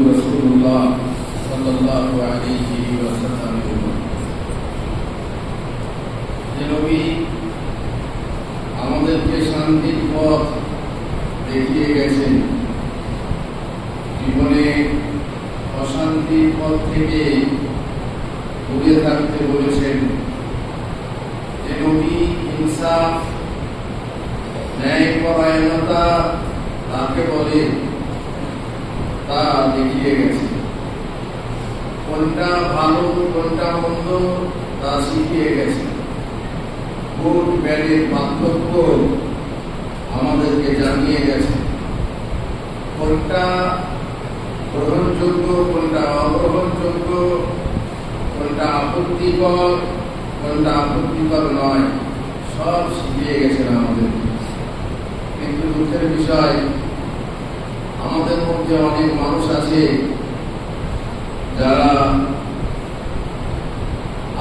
মোহাম্মদ الله صلى الله عليه وسلم. নবী আমাদেরকে শান্তির পথ দেখিয়ে গেছেন। জীবনে অশান্তির পথ থেকে দূরে থাকতে বলেছেন যে নবী ইনসাফ ন্যায়পরায়ণতা তাকে বলে তা দেখিয়ে গেছে কোনটা ভালো কোনটা মন্দ তা শিখিয়ে গেছে গুড ব্যাডের পার্থক্য আমাদেরকে জানিয়ে গেছে কোনটা গ্রহণযোগ্য কোনটা অগ্রহণযোগ্য কোনটা আপত্তিকর কোনটা আপত্তিকর নয় সব শিখিয়ে গেছেন আমাদের কিন্তু দুঃখের বিষয়, আমাদের মধ্যে অনেক মানুষ আছে যারা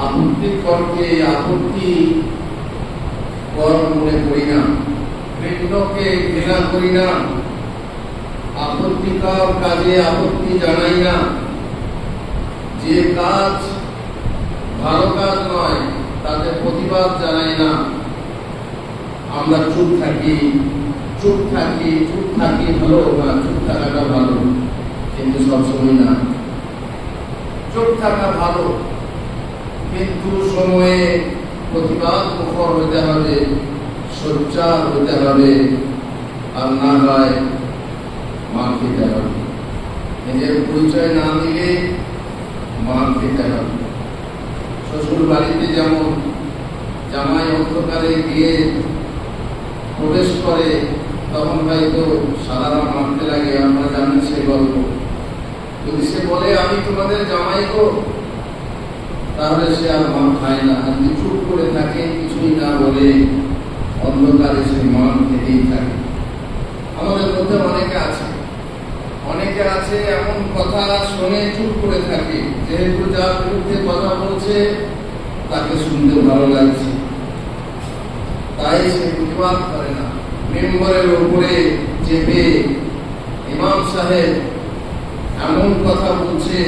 আপত্তিকরকে আপত্তি কর মনে করি না কৃষ্ণকে ঘৃণা করি না, আপত্তিকর কাজে আপত্তি জানাই না। যে কাজ ভালো কাজ নয় তাদের প্রতিবাদ জানাই না। আমরা চুপ থাকি। চুপ থাকি চুপ থাকি ভালো না চুপ থাকাটা ভালো, কিন্তু সবসময় না। চুপ থাকা ভালো, কিন্তু সময়ে প্রতিবাদ মুখর হতে হবে সোচ্চার হতে হবে, আর না হয় মার খেতে হবে। নিজের পরিচয় না দিলে মার খেতে হবে। শ্বশুর বাড়িতে যেমন জামাই অন্ধকারে গিয়ে প্রবেশ করে তখন হয়তো সাধারণ মানতে লাগে, আমরা জানি সে গল্প। যদি সে বলে, আমি তোমাদের জামাই গো, তাহলে সে আর মান খায় না। আর যদি চুপ করে থাকে, কিছুই না বলে অন্ধকারে সে মান খেতেই থাকে। আমাদের মধ্যে অনেকে আছে। অনেকে আছে, এমন কথা শুনে চুপ করে থাকে। যেহেতু যার বিরুদ্ধে কথা বলছে, তাকে শুনতে ভালো লাগছে। তাই সে প্রতিবাদ করে না। মেম্বরের উপরে চেপে ইমাম সাহেব এমন কথা বলছে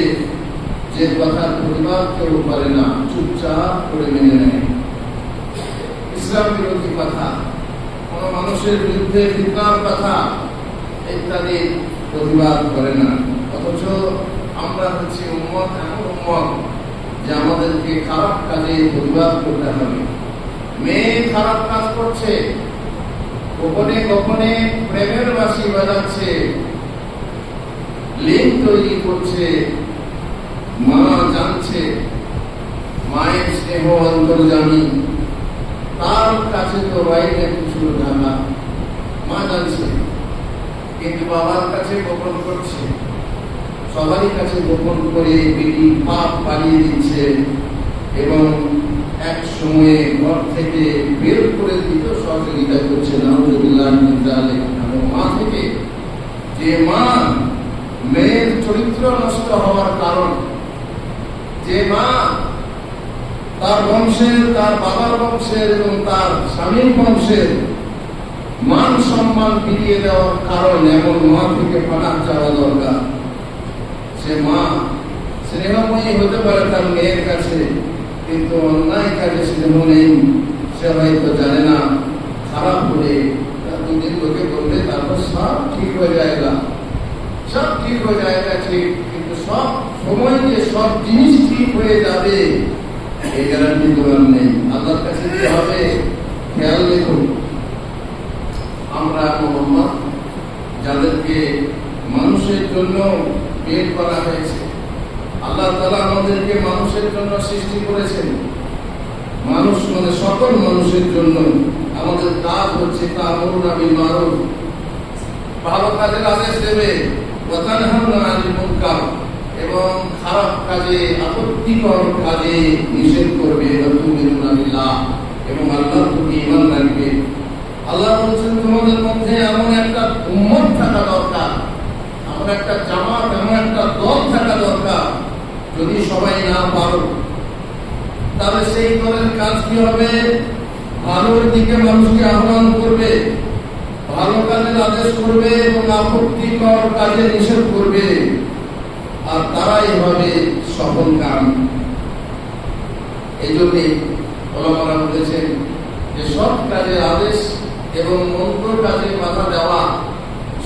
যে কথার প্রতিবাদ কেউ করে না, চুপচাপ করে মেনে নেয়। ইসলাম বিরোধী কথা, কোন মানুষের বিরুদ্ধে ফিতনার কথা ইত্যাদি প্রতিবাদ করে না। অথচ আমরা হচ্ছি উম্মত, এমন উম্মত যে আমাদেরকে খারাপ কাজে প্রতিবাদ করতে হবে। মেয়ে খারাপ কাজ করছে গোপনে গোপনে প্রেমের বাসি বাজাচ্ছে। লিঙ্ক তৈরি করছে, মা জানছে, মায়ের স্নেহ অন্তর্জামী তার কাছে তো বাইরে কিছু ঢাকা মা জানছে। কিন্তু বাবার কাছে গোপন করছে। সবারই কাছে গোপন করে বেটি পাপ বাড়িয়ে দিচ্ছে এবং এক সময়ে ঘর থেকে বের করে দিতে, সহযোগিতা করছে মা থেকে। যে মা মেয়ের চরিত্র নষ্ট হওয়ার কারণ, যে মা তার বংশের, তার বাবার বংশের এবং তার স্বামীর বংশের মান সম্মান ফিরিয়ে দেওয়ার কারণ এমন মা থেকে ফাটাক যাওয়া দরকার। সে মা স্নেহময়ী হতে পারে তার মেয়ের কাছে কিন্তু অন্যায় কাজে স্নেহ নেই। সে হয়তো জানে না, খারাপ হলে দুদিন লোকে বললে তারপর সব ঠিক হয়ে যায়গা সব ঠিক হয়ে যায়গা ঠিক, কিন্তু সব সময় যে সব জিনিস ঠিক হয়ে যাবে, এই গ্যারান্টি তোমার নেই। আল্লাহর কাছে কি হবে? খেয়াল দেখুন আমরা মোহাম্মদ, যাদেরকে মানুষের জন্য বের করা হয়েছে আল্লাহ তালা আমাদেরকে মানুষের জন্য সৃষ্টি করেছেন। মানুষ মানে সকল মানুষের জন্য আমাদের কাজ হচ্ছে তা মরুনাবি মারুফ। ভালো কাজের আদেশ দেবে। এবং খারাপ কাজে, আপত্তিকর কাজে নিষেধ করবে এবং আল্লাহর প্রতি ঈমান রাখবে আল্লাহ বলছেন, তোমাদের মধ্যে এমন একটা উম্মত থাকা দরকার। এমন একটা জামাত, এমন একটা দল থাকা দরকার। যদি সবাই না পারো, তাহলে সেই দলের কাজ কি হবে? ভালোর দিকে মানুষকে আহ্বান করবে, ভালো কাজের আদেশ করবে এবং আপত্তিকর কাজে নিষেধ করবে। আর তারাই হবে সফল কাম। এই জন্যে ওলামারা বলেছেন যে সব কাজের আদেশ এবং মন্ত্র কাজে বাধা দেওয়া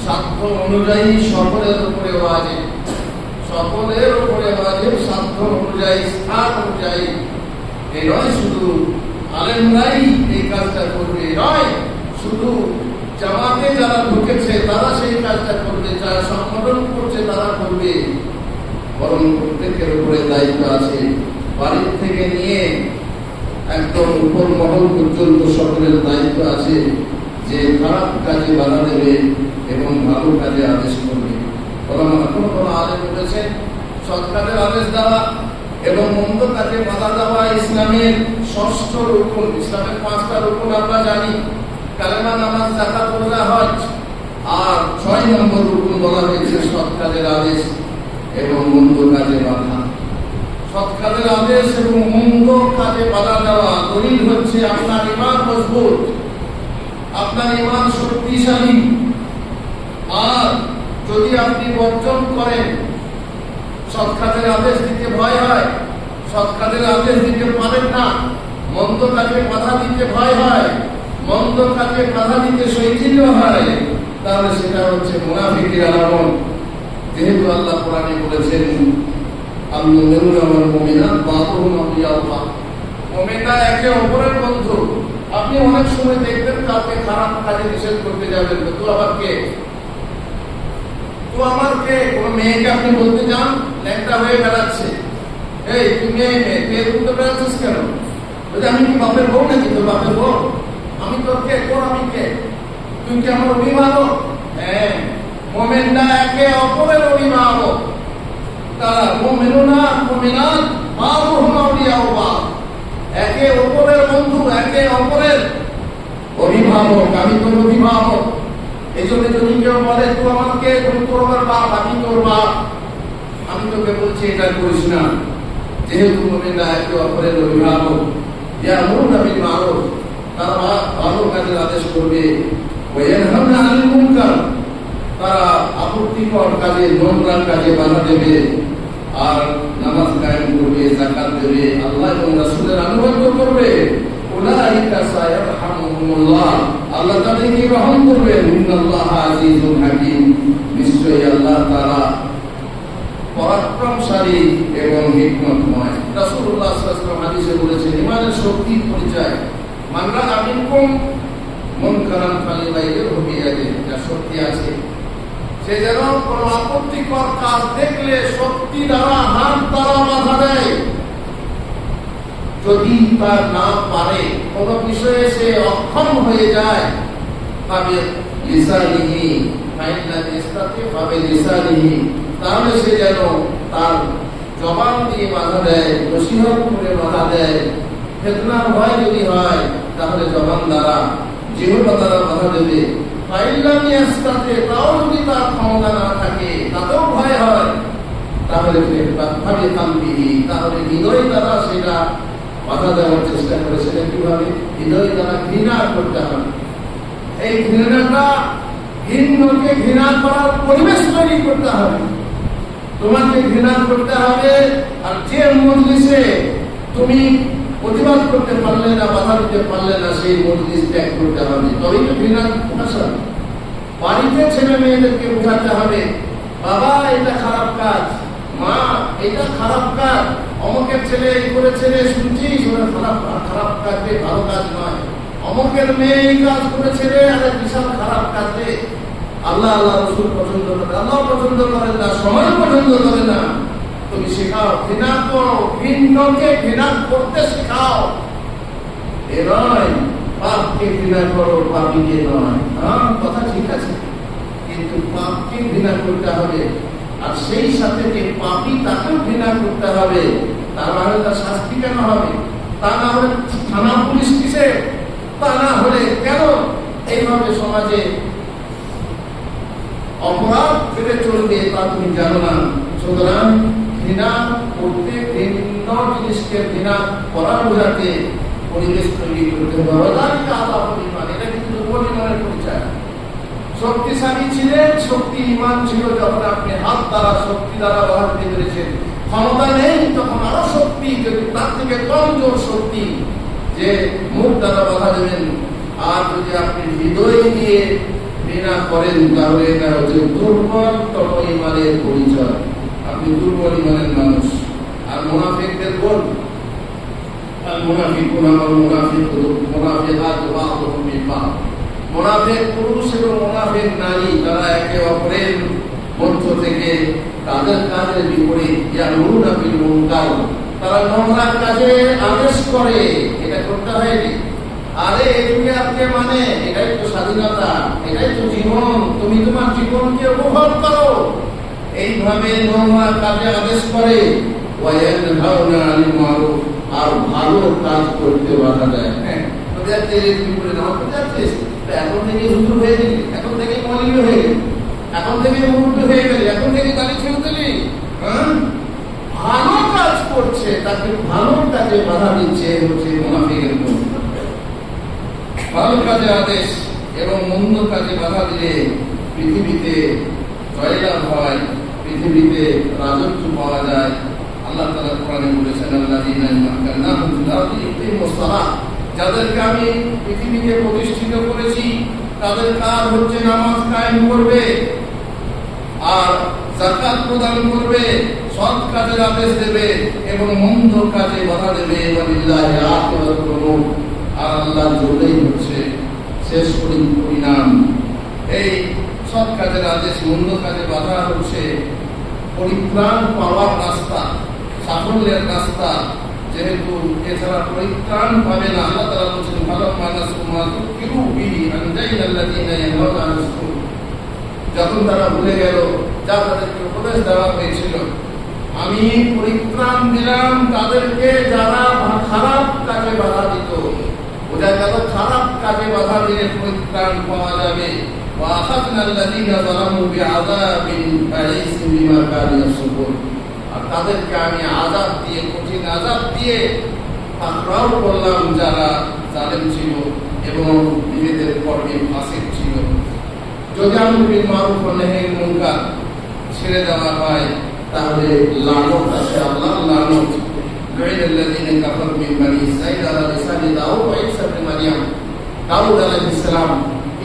সাধ্য অনুযায়ী সকলের উপরে ওয়াজিব। সকলের উপরে ওয়াজিব সাধ্য অনুযায়ী, স্থান অনুযায়ী। এই নয় শুধু আলেমরাই এই কাজটা করবে নয় শুধু জামাতে যারা ঢুকেছে, তারা সেই কাজটা করবে, যারা সংগঠন করছে, তারা করবে। বরং প্রত্যেকের উপরে দায়িত্ব আছে। বাড়ির থেকে নিয়ে একদম উপর মহল পর্যন্ত সকলের দায়িত্ব আছে যে খারাপ কাজে বাধা দেবে এবং ভালো কাজে আদেশ করবে। আদেশ দেওয়া এবং দেওয়া ইসলামের ষষ্ঠ ইসলামের পাঁচটা আমরা জানি। নামাজ আর ছয় নম্বর বলা হয়েছে আদেশ এবং আদেশ এবং কাজে দেওয়া দলিল হচ্ছে আপনার আপনার ইমান শক্তিশালী, আর যদি আপনি বর্জন করেন সৎ কাজের আদেশ দিতে ভয় হয় সৎ কাজের আদেশ দিতে পারেন না, মন্দ কাজে বাধা দিতে ভয় হয়, মন্দ কাজে বাধা দিতে শৈথিল্য হয়, তাহলে সেটা হচ্ছে মুনাফিকের আলামত। যেহেতু আল্লাহ কোরআনে বলেছেন একে অপরের বন্ধু। আপনি অনেক সময় দেখবেন কাউকে খারাপ কাজে নিষেধ করতে যাবেন। তো আবার কে? তো আমার কে কোন মেয়েকে আপনি বলতে যান ল্যাংটা হয়ে বেড়াচ্ছে। এই, তুই মেয়ে মেয়ে মেয়ে তুলতে বেড়াচ্ছিস কেন? বলছে, আমি কি বাপের বউ নাকি তোর বাপের বউ? আমি তোর কে? তোর আমি কে? তুই কি আমার অভিভাবক? হ্যাঁ মোমেনরা একে অপরের অভিভাবক। তারা মোমেনুনা মোমিনাত? বাবুহুম আউলিয়াউল্লাহ একে অপরের বন্ধু, একে অপরের অভিভাবক, আমি তোর অভিভাবক। এই জন্য যদি কেউ বলে তুই আমাকে তুমি আমার বাপ আমি তোর আমি তোকে বলছি, এটা করিস না। যেহেতু মোমিনরা একে অপরের অভিভাবক, ইয়ামুরুন বিল মারুফ তারা ভালো কাজের আদেশ করবে। ওয়ানহাউনা আনিল মুনকার, তারা আপত্তিকর কাজে নোংরা কাজে বাধা দেবে। আর নামাজ কায়েম করবে জাকাত দেবে। আল্লাহ এবং রাসূলের আনুগত্য করবে। উলাইকা সায়ারহামুহুমুল্লাহ। আল্লাহ তাদেরকে রহম করবেন। ইন্নাল্লাহ আজিজুল হাকিম। নিশ্চয়ই আল্লাহ তাআলা পরাক্রমশালী এবং হিকমতময়। শক্তির পরিচয়। মানরা আমিনকুম মুনকারান ফালিবাইয়ুহু বিয়াদিহি যা শক্তি আছে। সে যেন কাজ দেখলে শক্তি দ্বারা হাত দ্বারা বাধা দেয়। যদি তার না পারে কোন বিষয়ে সে অক্ষম হয়ে যায় তাহলে সে যেন তার জবান দিয়ে বাধা দেয়, নসিহত করে বাধা দেয়। ফেতনার ভয় যদি হয়, তাহলে জবান দ্বারা, জিহ্বা দ্বারা বাধা দেবে। তাও যদি তার ক্ষমতা না থাকে, তাতেও ভয় হয়। তাহলে তাহলে হৃদয় দ্বারা সেটা বাধা দেওয়ার চেষ্টা করে সেটা কীভাবে? হৃদয় দ্বারা ঘৃণা করতে হবে এই ঘৃণাটা হিন্দুকে ঘৃণা করার পরিবেশ তৈরি করতে হবে। তোমাকে ঘৃণা করতে হবে আর যে মজলিসে তুমি প্রতিবাদ করতে পারলে না, বাধা দিতে পারলে না, সেই মজলিস ত্যাগ করতে হবে। তবেই তো ঘৃণা হবে বাড়িতে ছেলে মেয়েদেরকে বোঝাতে হবে, বাবা, এটা খারাপ কাজ। মা, এটা খারাপ কাজ। অমুকের ছেলে এই করে ছেলে শুনছিস ওরা খারাপ খারাপ ভালো কাজ নয়। অমুকের মেয়ে এই কাজ করেছে রে আরে বিশাল খারাপ কাজ আল্লাহ আল্লাহ রসুল পছন্দ করে, আল্লাহ পছন্দ করেন না সময় পছন্দ করে না। তুমি শেখাও, ঘৃণা করো, ভিন্নকে ঘৃণা করতে শেখাও। এ নয়, পাপকে ঘৃণা করো, পাপিকে নয়। হ্যাঁ কথা ঠিক আছে। কিন্তু পাপকে ঘৃণা করতে হবে আর সেই সাথে যে পাপি তাকেও ঘৃণা করতে হবে, তার মানে তার শাস্তি কেন হবে? তা না হলে থানা পুলিশ কিসে? তা না হলে কেন? এইভাবে সমাজে অপরাধ ফিরে চলবে তা তুমি জানো না। সুতরাং ঘৃণা করতে ভিন্ন জিনিসকে ঘৃণা করা বোঝাতে পরিবেশ তৈরি করতে হবে। পরিমাণ এটা কিন্তু ইমানের পরিচয়। শক্তিশালী ছিলেন, শক্তি ইমান ছিল যখন আপনি হাত দ্বারা, শক্তি দ্বারা বহন পেরেছেন। ক্ষমতা নেই, তখন আরও শক্তি, যদি তার থেকে কমজোর শক্তি, যে মুখ দ্বারা বাধা দেবেন। আর যদি আপনি হৃদয় দিয়ে বিনা করেন, তাহলে এটা হচ্ছে দুর্বলতম ইমানের পরিচয়। আপনি দুর্বল ইমানের মানুষ। আর মোনাফিকদের বল আর মোনাফিক মোনাফিক মোনাফিক হাত বা মোনাফেক পুরুষ এবং মোনাফেক নারী তারা একে অপরের মধ্য থেকে তাদের কাজের বিপরীত তারা নোংরা কাজে আদেশ করে, এটা করতে হয়নি। আরে এটুকু আপনি মানে? এটাই তো স্বাধীনতা, এটাই তো জীবন। তুমি তোমার জীবনকে উপভোগ করো। এইভাবে নোংরা কাজে আদেশ করে আর ভালো কাজ করতে বাধা দেয়। হ্যাঁ। দেখতে তুমি করে তো যাচ্ছিস এখন থেকে হুজুর হয়ে গেলি, এখন থেকে মলিন হয়ে গেলি, এখন থেকে মুহূর্ত হয়ে গেলি, এখন থেকে গালি ছেড়ে দিলি হ্যাঁ? ভালো কাজ করছে, তাকে ভালো কাজে বাধা দিচ্ছে হচ্ছে মোনাফিকের ভালো কাজে আদেশ এবং মন্দ কাজে বাধা দিলে পৃথিবীতে জয়লাভ হয়, পৃথিবীতে রাজত্ব পাওয়া যায়। আল্লাহ তালা কোরআনে বলেছেন আল্লাহ যাদেরকে আমি পৃথিবীতে প্রতিষ্ঠিত করেছি তাদের কাজ হচ্ছে নামাজ কায়েম করবে, আর জাকাত প্রদান করবে, সৎ কাজের আদেশ দেবে এবং মন্দ কাজে বাধা দেবে আর আল্লাহ জন্যই হচ্ছে শেষ পরিণাম। এই সৎ কাজের আদেশ, মন্দ কাজে বাধা হচ্ছে পরিত্রাণ পাওয়ার রাস্তা, সাফল্যের রাস্তা যেহেতু এছাড়া পরিত্রাণ পাবে না আল্লাহ তাআলা বলছেন ভালো মানুষ কিরু বিহি আনজাইল আল্লাযিনা ইয়ানহাউনা আনিস যখন তারা ভুলে গেল যা তাদেরকে উপদেশ দেওয়া হয়েছিল আমি পরিত্রাণ দিলাম তাদেরকে যারা খারাপ কাজে বাধা দিত বোঝা গেল খারাপ কাজে বাধা দিলে পরিত্রাণ পাওয়া যাবে وأخذنا الذين ظلموا بعذاب بئيس بما كانوا يفسقون আর তাদেরকে আমি আজাব দিয়ে কঠিন আজাব দিয়ে পাকড়াও করলাম যারা জালেম ছিল এবং নিজেদের কর্মে ফাঁসিক ছিল যদি আমি মারুফ নেহের মুনকার ছেড়ে দেওয়া হয় তাহলে লানত আছে আল্লাহ লানত لعن الذين كفروا من بني إسرائيل على لسان داود وعيسى بن مريم দাউদ আলাইহিস সালাম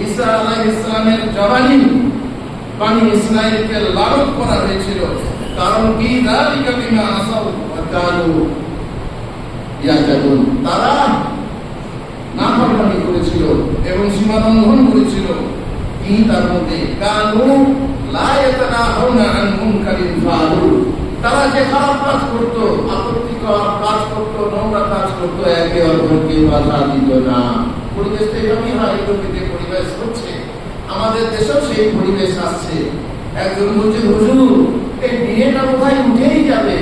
ঈসা আলাইহিস সালামের জবানি বানি ইসরাইলকে লালত করা হয়েছিল কারণ কি? যালিকা বিমা আসাউ ওয়া কানু ইয়াতাদুন তারা নাফরমানি করেছিল এবং সীমা লঙ্ঘন করেছিল। কি তার মধ্যে? কানু লা ইয়াতানাহুনা আন মুনকারিন ফাআলু তারা যে খারাপ কাজ করত আপত্তিকর কাজ করত, নোংরা কাজ করত, একে অপরকে বাধা দিত না। পরিবেশ তো এরকমই হয় ইউরোপীতে পরিবেশ হচ্ছে। আমাদের দেশেও সেই পরিবেশ আসছে। একজন বলছে, হুজুর এই বিয়েটা কোথায় উঠেই যাবে।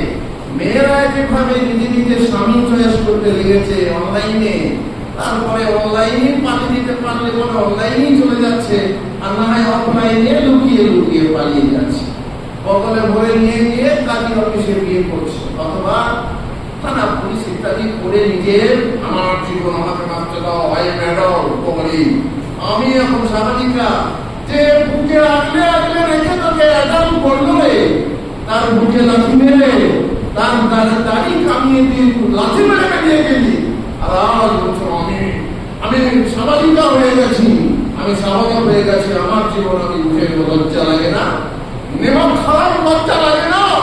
মেয়েরা যেভাবে নিজে নিজে স্বামী চয়েস করতে লেগেছে অনলাইনে। তারপরে অনলাইনে পাঠিয়ে দিতে পারলে পরে অনলাইনেই চলে যাচ্ছে। আর না হয় অফলাইনে লুকিয়ে লুকিয়ে পালিয়ে যাচ্ছে। বগলে ভরে নিয়ে গিয়ে কাজী অফিসে বিয়ে করছে অথবা থানা পুলিশ ইত্যাদি করে নিজের আমার জীবন আমাকে মাত্র দাও হয় ম্যাডাম করি আমি এখন সামাজিকা যে বুকে আগলে আগলে রেখে তোকে অ্যাডাম করল রে। তার বুকে লাঠি মেরে, তার দাড়ি কামিয়ে দিয়ে লাঠি মেরে বেরিয়ে গেলি। আর আমি। আমি সামাজিকা হয়ে গেছি। আমি স্বাভাবিক হয়ে গেছি। আমার জীবন আমি বুঝে লজ্জা লাগে না। নিমক খাওয়ার লজ্জা লাগে না।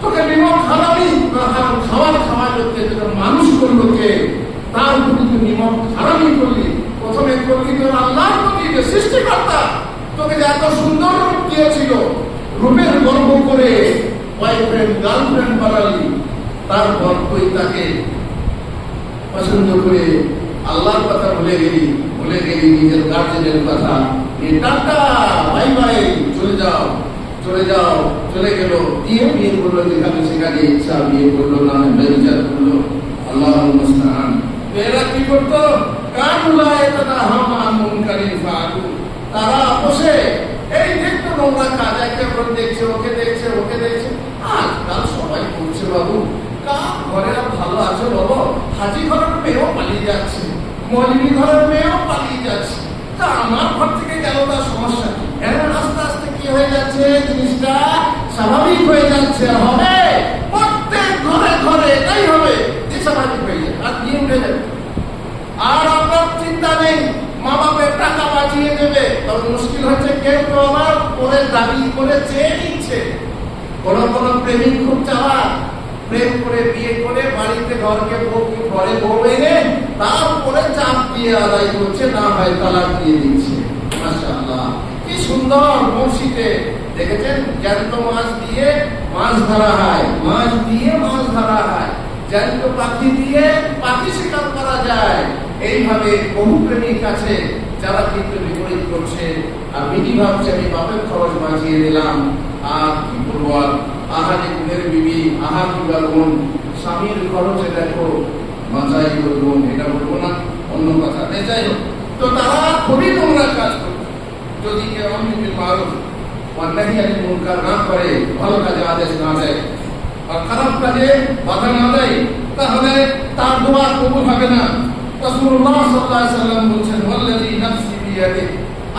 তোকে নিমক খাওয়াবি? খাওয়ার খাওয়া করতে তোকে মানুষ করল তার প্রতি তুই নিমক খারাপই করলি। প্রথমে করলি তোর আল্লাহর প্রতি সৃষ্টিকর্তা। তোকে যে এত সুন্দর রূপ দিয়েছিল। রূপের গর্ব করে বয়ফ্রেন্ড গার্লফ্রেন্ড বানালি তারপর তুই তাকে পছন্দ করে আল্লাহর কথা ভুলে গেলি ভুলে গেলি, নিজের গার্জেনের কথা। টাটা চলে যাও চলে যাও, চলে গেল। বিয়ে করল, যেখানে সেখানে ইচ্ছা বিয়ে করল না করল। আল্লাহ মুস্তান এরা কি করতো? তারা হামা মুনকারিন ফাআলু তারা বসে এই দেখতো নোংরা কাজ একে অপর দেখছে, ওকে দেখছে ওকে দেখছে। আজকাল সবাই করছে বাবু, কার ঘরে ভালো আছে বলো হাজি ঘরের মেয়েও পালিয়ে যাচ্ছে মলিনী ঘরের মেয়েও পালিয়ে যাচ্ছে। তা আমার ঘর থেকে গেল তার সমস্যা কি? হ্যাঁ আস্তে আস্তে কি হয়ে যাচ্ছে? জিনিসটা স্বাভাবিক হয়ে যাচ্ছে, হবে। প্রত্যেক ঘরে ঘরে এটাই হবে। যে স্বাভাবিক হয়ে যাবে আর নিয়ে উঠে যাবে। আর আপনার চিন্তা নেই মা বাপের টাকা বাঁচিয়ে দেবে তবে মুশকিল হচ্ছে কেউ কেউ আবার করে দাবি করে চেয়ে নিচ্ছে। কোন কোন প্রেমিক খুব চালাক। প্রেম করে বিয়ে করে বাড়িতে ঘরকে বউ ঘরে বউ এনে তারপরে চাপ দিয়ে আদায় করছে, না হয় তালাক দিয়ে দিচ্ছে। মাশাআল্লাহ। কি সুন্দর মসজিদে, দেখেছেন? জ্যান্ত মাছ দিয়ে মাছ ধরা হয়। মাছ দিয়ে মাছ ধরা হয়। জ্যান্ত পাখি দিয়ে পাখি শিকার করা যায়। এইভাবে বহু প্রেমিক আছে, যারা কিন্তু করছে, আর মিনি ভাবছে আমি বাপের খরচ বাঁচিয়ে দিলাম, আর কি বলব আর? আহারে গুণের বিবি আহা কিবা গুণ স্বামীর খরচে দেখো, বাঁচাই করব এটা বলব না, অন্য কথা। নেই যাই হোক, তো তারা খুবই নোংরা কাজ করছে। যদি কেউ অমৃতের মারুফ অন্যায় আলী মুনকার না করে, ভালো কাজে আদেশ না দেয়, আর খারাপ কাজে বাধা না দেয়, তাহলে তার দোয়া কবুল হবে না। রাসূলুল্লাহ সাল্লাল্লাহু আলাইহি সাল্লাম বলছেন, ওয়াল্লাযী নাফসি বিয়াদি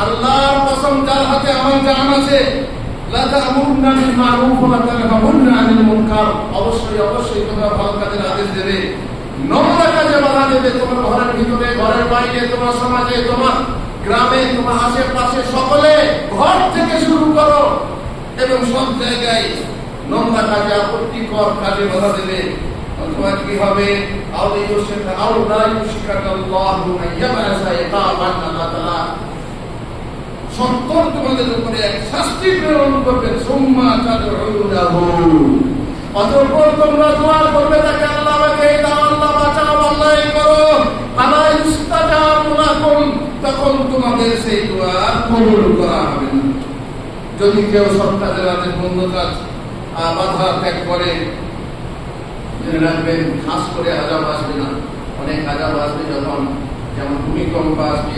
আল্লাহর কসম, যার হাতে আমার জান আছে অবশ্যই অবশ্যই তোমরা ভালো কাজের আদেশ দেবে। নোংরা কাজে বাধা দেবে তোমার ঘরের ভিতরে, ঘরের বাইরে, তোমার সমাজে, তোমার গ্রামে, তোমার আশেপাশে। সকলে ঘর থেকে শুরু করো এবং সব জায়গায় নোংরা কাজে, আপত্তিকর কাজে বাধা দেবে। অথবা কি হবে? আউলি ইউশিকা আউ লা ইউশিকা আল্লাহু আইয়াবাসা ইকাবান আল্লাহ তাআলা সত্তর তোমাদের উপরে এক শাস্তি প্রেরণ করবে। সুম্মা অতঃপর তোমরা করবে তাকে, আল্লাহ দাও, আল্লাহ বাঁচাও, আল্লাহ করো। আলা ইস্তাজাবু লাকুম তখন তোমাদের সেই দোয়া কবুল করা হবে না। যদি কেউ কাজের আদেশ বন্ধ কাজ বাধা ত্যাগ করে, জেনে রাখবেন, খাস করে আজাব আসবে না। অনেক আজাব আসবে যখন, যেমন ভূমিকম্প আসবে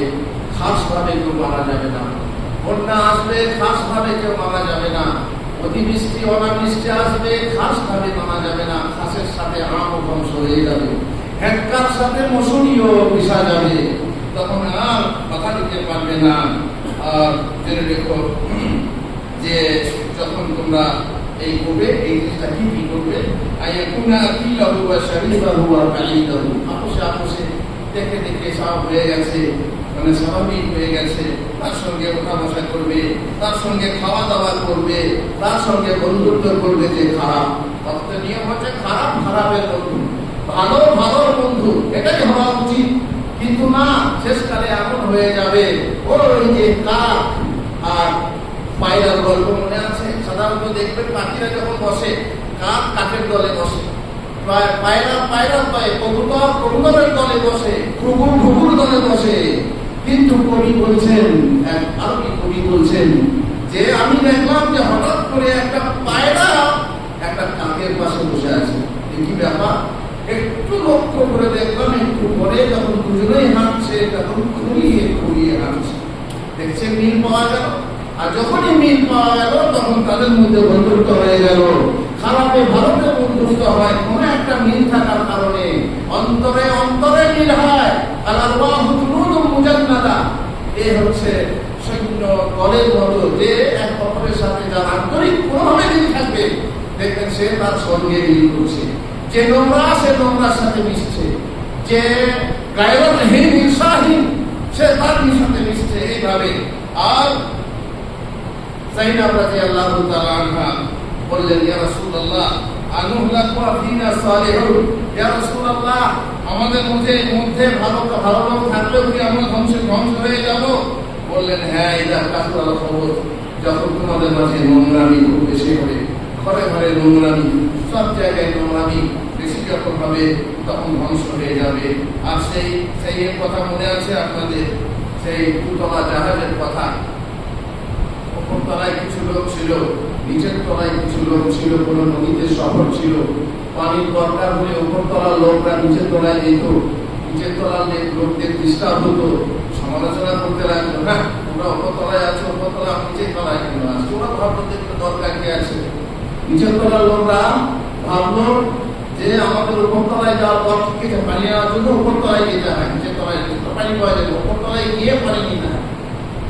খাস ভাবে কেউ মারা যাবে না। বন্যা আসবে খাস ভাবে কেউ মারা যাবে না। অতিবৃষ্টি, অনাবৃষ্টি আসবে খাস ভাবে মারা যাবে না। খাসের সাথে আম ও ধ্বংস হয়ে যাবে। হ্যাটকার সাথে মশুরিও মিশা যাবে। তখন আর কথা দিতে পারবে না। আর জেনে রেখো যে যখন তোমরা এই করবে, এই জিনিসটা কি কি করবে? আপোষে আপোষে দেখে দেখে সব হয়ে গেছে। মানে স্বাভাবিক হয়ে গেছে। তার সঙ্গে ওঠা বসা করবে, তার সঙ্গে খাওয়া দাওয়া করবে, তার সঙ্গে বন্ধুত্ব করবে যে খারাপ। ভক্ত নিয়ম হচ্ছে খারাপ খারাপের বন্ধু। ভালো ভালোর বন্ধু, এটাই হওয়া উচিত। কিন্তু না, শেষকালে এমন হয়ে যাবে, ওই যে কাক। আর পায়রার গল্প মনে আছে? সাধারণত দেখবেন পাখিরা যখন বসে, কাক কাকের দলে বসে। পায়রা পায়রা দলে কবুতর কবুতরের দলে বসে কুকুর কুকুর দলে বসে। কিন্তু কবি বলছেন, এক আরবি কবি বলছেন যে, আমি দেখলাম যে হঠাৎ করে একটা পায়রা একটা কাকের পাশে বসে আছে। কি ব্যাপার? একটু লক্ষ্য করে দেখলাম, একটু পরে যখন দুজনেই হাঁটছে, তখন খুঁড়িয়ে খুঁড়িয়ে হাঁটছে। দেখছেন, মিল পাওয়া গেল? আর যখনই মিল পাওয়া গেল, তখন তাদের মধ্যে বন্ধুত্ব হয়ে গেল। খারাপে ভারতে বন্ধুত্ব হয়, কোন একটা মিল থাকার কারণে। অন্তরে অন্তরে মিল হয় মুজান্নাদা এ হচ্ছে সৈন্য দলের মতো যে এক অপরের সাথে যার আন্তরিক কোনোভাবে মিল থাকবে, দেখবেন সে তার সঙ্গে মিল করছে। যে নোংরা, সে নোংরার সাথে মিশছে। যে গায়রতহীন ঈর্ষাহীন সে তার সাথে মিশছে এইভাবে। আর জাইনাব রাদিয়াল্লাহু তাআলা আনহা বললেন, ইয়া রাসূলুল্লাহ আমাদের মধ্যে ভালো ভালো লোক থাকলেও কি আমরা ধ্বংস ধ্বংস হয়ে যাব? বললেন হ্যাঁ খবর। যখন তোমাদের মাঝে নোংরামি বেশি হবে, ঘরে ঘরে নোংরামি, সব জায়গায় নোংরামি বেশি যখন হবে, তখন ধ্বংস হয়ে যাবে। আর সেই সেই কথা মনে আছে আপনাদের? সেই দুতলা জাহাজের কথা। তলায় কিছু লোক ছিল নিচের তলায় কিছু লোক ছিল কোনো নদীতে শহর ছিল। পানির দরকার হলে ওপর তলার লোকরা নিচের তলায় যেত। নিচের তলার লোকদের ডিস্টার্ব হতো। সমালোচনা করতে লাগল না তোমরা ওপর তলায় আছো ওপর তলা নিচের তলায় কেন আছো? ওরা ভাবলো যে দরকার কে আছে? নিচের তলার লোকরা ভাবলো যে আমাদের উপর তলায় যাওয়ার পর পানি নেওয়ার জন্য উপর তলায় যেতে হয় নিচের তলায়। পানি পাওয়া যাবে উপর তলায় গিয়ে পানি নিতে হয়।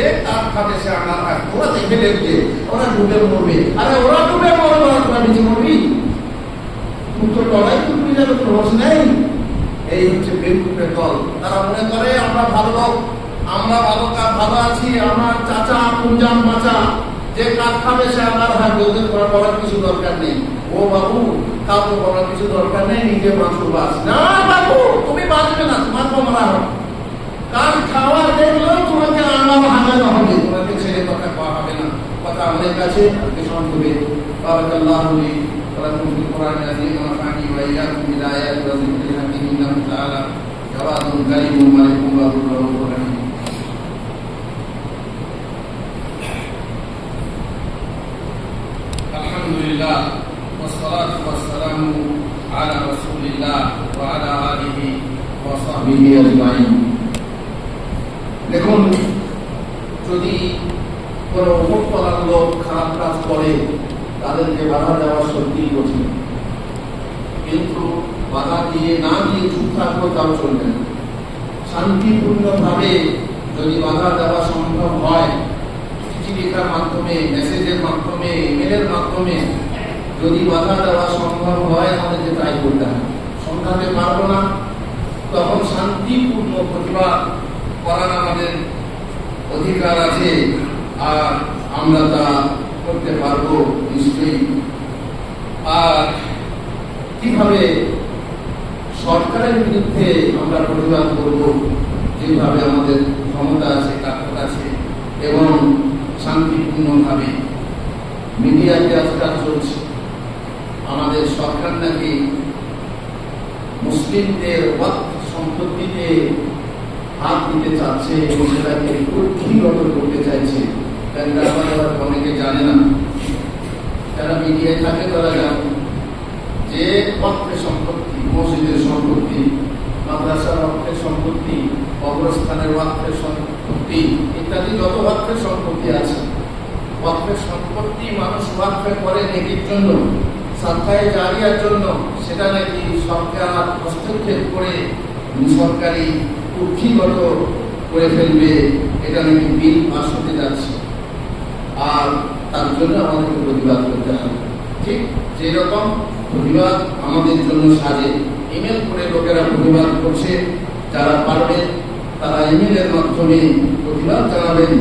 যে কাঠ খাবে সে আমার কাঠ ওরা দেখে দেখবে ওরা ডুবে মরবে। আরে ওরা ডুবে মরবে, ওরা তোরা বেঁচে মরবি। উত্তর লড়াই করবি যাবে তোর রস নেই। এই হচ্ছে বেকুপের দল। তারা মনে করে, আমরা ভালো আমরা ভালো কাজ ভালো আছি, আমার চাচা কুঞ্জাম বাঁচা যে কাজ খাবে সে আমার হাত করা করার কিছু দরকার নেই। ও বাবু, কাউকে করার কিছু দরকার নেই নিজে বাঁচো বাঁচ না। বাবু, তুমি বাঁচবে না, তোমার কমরা হবে। কাজ খাওয়া দেখলেও তোমাকে আমার হাজানো হবে তোমাকে ছেড়ে কথা কওয়া হবে না কথা আমাদের কাছে আপনি স্মরণ করবে বারাকাল্লাহু লি ওয়া লাকুম ফিল কোরআনি আযীম ওয়া নাফা'নি ওয়া ইয়্যাকুম বিল আয়াতি ওয়া যিকরিল হাকীম ইন্নাহু তাআলা জাওয়াদুন কারীমুন মালিকুন ওয়া রাউফুর রাহিম আলহামদুলিল্লাহ والصلاة والسلام على رسول الله وعلى آله وصحبه أجمعين দেখুন, যদি কোনো লোক খারাপ কাজ করে, তাদেরকে বাধা দেওয়া সত্যি কঠিন। কিন্তু বাধা দিয়ে না দিয়ে চুপ থাকব তাও চলবে না। শান্তিপূর্ণভাবে যদি বাধা দেওয়া সম্ভব হয় চিঠি লেখার মাধ্যমে, মেসেজের মাধ্যমে, ইমেলের মাধ্যমে যদি বাধা দেওয়া সম্ভব হয় আমাদেরকে তাই করতে হবে সংখ্যাতে পারব না, তখন শান্তিপূর্ণ প্রতিবাদ করার আমাদের অধিকার আছে আর আমরা তা করতে পারব নিশ্চয়ই। আর কীভাবে সরকারের বিরুদ্ধে আমরা প্রতিবাদ করব, যেভাবে আমাদের ক্ষমতা আছে তাকত আছে, এবং শান্তিপূর্ণভাবে মিডিয়াতে আজকাল চলছে, আমাদের সরকার নাকি মুসলিমদের সম্পত্তিতে হাত দিতে চাচ্ছে এবং সেটাকে কক্ষিগত করতে চাইছে অনেকে জানে না। যারা মিডিয়ায় থাকে তারা জানে যে ওয়াক্ফের সম্পত্তি, মসজিদের সম্পত্তি, মাদ্রাসার ওয়াক্ফের সম্পত্তি, কবরস্থানের ওয়াক্ফের সম্পত্তি, ইত্যাদি যত ওয়াক্ফের সম্পত্তি আছে ওয়াক্ফের সম্পত্তি মানুষ ওয়াক্ফে করে নেকির জন্য সাক্ষায় জারিয়ার জন্য, সেটা নাকি সরকার হস্তক্ষেপ করে সরকারি কুক্ষিগত করে ফেলবে, এটা নাকি বিল পাস হতে যাচ্ছে। আর তার জন্য আমাদেরকে প্রতিবাদ করতে হবে। ঠিক যেরকম প্রতিবাদ আমাদের জন্য সাজে ইমেল করে লোকেরা প্রতিবাদ করছে, যারা পারবেন তারা ইমেলের মাধ্যমে প্রতিবাদ জানাবেন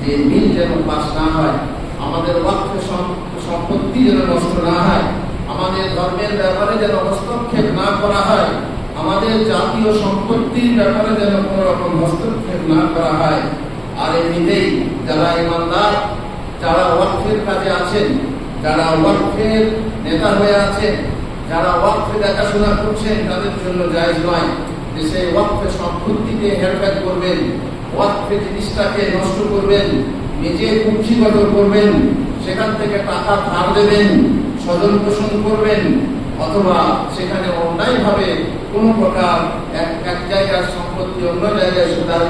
যে বিল যেন পাস না হয়, আমাদের ওয়াক্ফ সম্পত্তি যেন নষ্ট না হয়, আমাদের ধর্মের ব্যাপারে যেন হস্তক্ষেপ না করা হয় আমাদের জাতীয় সম্পত্তির ব্যাপারে যেন কোনো রকম হস্তক্ষেপ না করা হয়, আর এমনিতেই যারা ইমানদার, যারা ওয়াকফের কাজে আছেন, যারা ওয়াকফের নেতা হয়ে আছেন, যারা ওয়াকফে দেখাশোনা করছেন, তাদের জন্য জায়জ নয় যে সেই ওয়াকফে সম্পত্তিকে হেরফের করবেন, ওয়াকফে জিনিসটাকে নষ্ট করবেন, নিজে কুক্ষিগত করবেন, সেখান থেকে টাকা ধার দেবেন, স্বজন পোষণ করবেন, অথবা সেখানে অন্যায়ভাবে কোন প্রকার এক এক জায়গার সম্পত্তি অন্য জায়গায় সেটার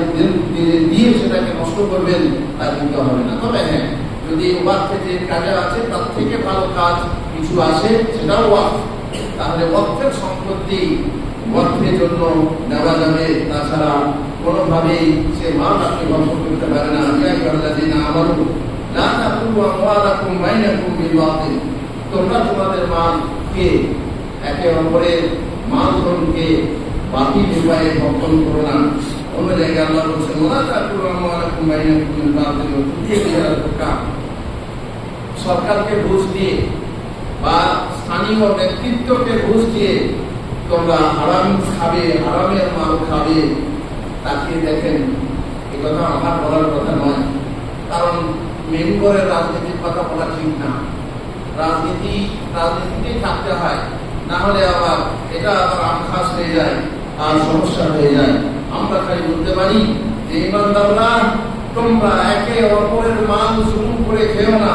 দিয়ে সেটাকে নষ্ট করবেন, তা কিন্তু হবে না। তবে হ্যাঁ যদি ওয়াক্ফে যে কাজে আছে তার থেকে ভালো কাজ কিছু আছে সেটাও ওয়াক্ফ তাহলে ওয়াক্ফের সম্পত্তি ওয়াক্ফের জন্য নেওয়া যাবে। তাছাড়া কোনোভাবেই সে মাল আপনি বন্ধ করতে পারে না। ইয়া ইবাল্লাযিনা আমানু, লা তাকুলু আমওয়ালাকুম বাইনাকুম বিল বাতিল। তোমরা তোমাদের মালকে একে অপরের মাল ধনকে বাতিল উপায়ে ভক্ষণ করো না অন্য জায়গায় আল্লাহ সরকারকে ঘুষ দিয়ে বা স্থানীয় ব্যক্তিত্বকে ঘুষ দিয়ে তোমরা আরাম খাবে আরামের মাল খাবে তাকিয়ে দেখেন, এ কথা আমার বলার কথা নয়। কারণ মেম্বরের রাজনীতির কথা বলা ঠিক না। রাজনীতি, রাজনীতিতেই থাকতে হয়। না আবার এটা আবার আখাস হয়ে যায়, আর সমস্যা হয়ে যায়। আমরা খালি বলতে পারি যে ইমানদাররা তোমরা একে অপরের মাল শুরু করে খেও না।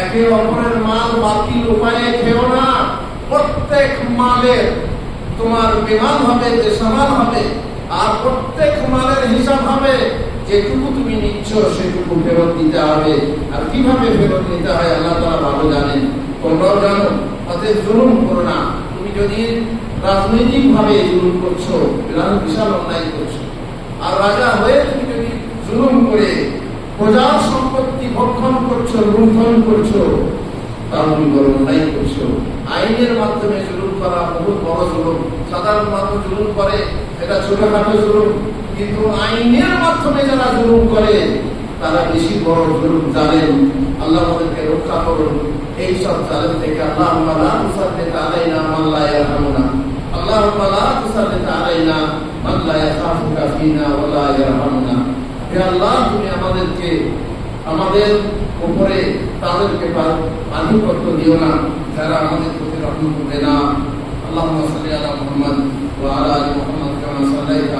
একে অপরের মাল বাতিল উপায়ে খেও না। প্রত্যেক মালের তোমার বিমান হবে যে সমান হবে, আর প্রত্যেক মালের হিসাব হবে, যেটুকু তুমি নিচ্ছ, সেটুকু ফেরত দিতে হবে। আর কীভাবে ফেরত দিতে হয়, আল্লাহ তারা ভালো জানেন। তোমরাও জানো, অতএব জুলুম করো না। তুমি যদি রাজনৈতিক ভাবে জুলুম করছ বিশাল অন্যায় করছ। আর রাজা হয়ে তুমি যদি জুলুম করে প্রজার সম্পত্তি ভক্ষণ করছ, লুণ্ঠন করছ তাহলে বড় অন্যায় করছ। আইনের মাধ্যমে জুলুম করা বহুত বড় জুলুম। সাধারণ মানুষ জুলুম করে, এটা ছোটখাটো জুলুম। কিন্তু আইনের মাধ্যমে যারা জুলুম করে, তারা বেশি বড় জুলুম জানেন। আল্লাহ আমাদেরকে রক্ষা করুন। এই সব জালেম থেকে আল্লাহ লা তুসাল্লিত আলাইনা মান ইয়ারহামুনা। তুসাল্লিত আলাইনা মান লা ইয়াখাফুকা ফিনা ওয়া লা ইয়ারহামুনা। হে আল্লাহ, তুমি আমাদেরকে, আমাদের উপরে তাদেরকে আধিপত্য দিও না। যারা আমাদের প্রতি রহম করবে না। আল্লাহ সাল্লি আলা মুহাম্মদ ওয়া আলা আলি মুহাম্মদ কামা সাল্লাইতা